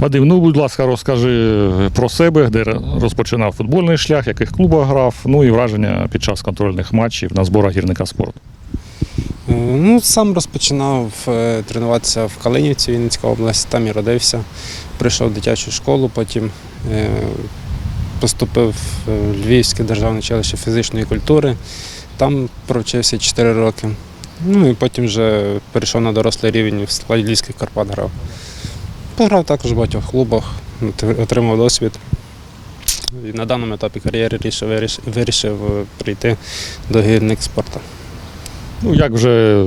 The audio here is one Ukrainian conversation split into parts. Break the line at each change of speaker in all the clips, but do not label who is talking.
Вадим, ну будь ласка, розкажи про себе, де розпочинав футбольний шлях, в яких клубах грав, ну і враження під час контрольних матчів на зборах гірника спорту.
Е, Ну, сам розпочинав е, тренуватися в Калинівці, Вінницька область, там і родився. Прийшов в дитячу школу, потім е, поступив в Львівське державне училище фізичної культури. Там провчився 4 роки. Ну і потім вже перейшов на дорослий рівень в Львівських Карпат грав. Пограв також в багатьох клубах, отримав досвід. І на даному етапі кар'єри рішив, вирішив е, прийти до гірник спорту.
Ну як вже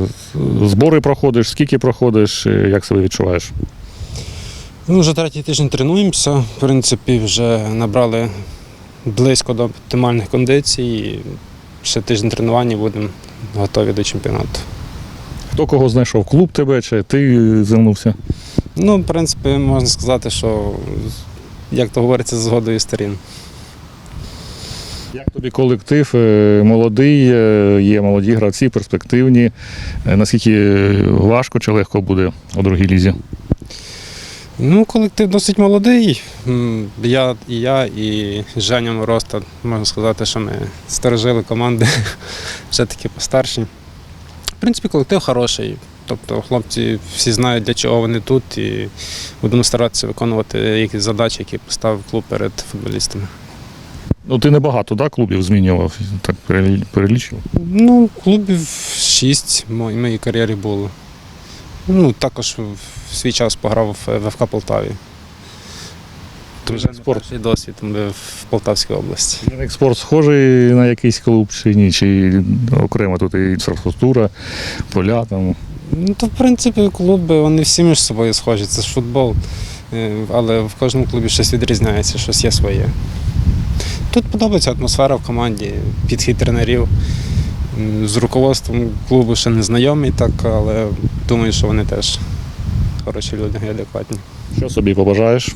збори проходиш, скільки проходиш, е, як себе відчуваєш?
Ну, вже третій тиждень тренуємося. В принципі, вже набрали близько до оптимальних кондицій. Ще тиждень тренування будемо готові до чемпіонату.
Хто кого знайшов? Клуб тебе чи ти звернувся?
Ну, в принципі, можна сказати, що, як то говориться, згодою сторін.
Як тобі колектив е, молодий, е, є молоді гравці, перспективні. Е, Наскільки важко чи легко буде у другій лізі?
Ну, колектив досить молодий. Я і я, і Женя Мороста, можна сказати, що ми сторожили команди, вже таки постарші. В принципі, колектив хороший. Тобто хлопці всі знають, для чого вони тут, і будемо старатися виконувати якісь задачі, які поставив клуб перед футболістами.
Ну ти небагато да, клубів змінював, так перелі- перелічував.
Ну, клубів шість в моїй кар'єрі було. Ну, також в свій час пограв в ВФК Полтаві.
Спорт.
досвід в Полтавській області.
Гірник спорт схожий на якийсь клуб чи ні? Чи окремо тут і інфраструктура, поля там.
Ну, то, в принципі, клуби вони всі між собою схожі, це ж футбол. Е, Але в кожному клубі щось відрізняється, щось є своє. Тут подобається атмосфера в команді, підхід тренерів. З руководством клубу ще не знайомий, так, але думаю, що вони теж хороші люди і адекватні.
Що собі побажаєш?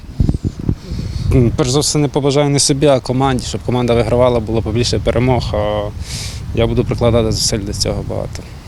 Перш за все, не побажаю не собі, а команді, щоб команда вигравала, було побільше перемог. А я буду прикладати зусиль до цього багато.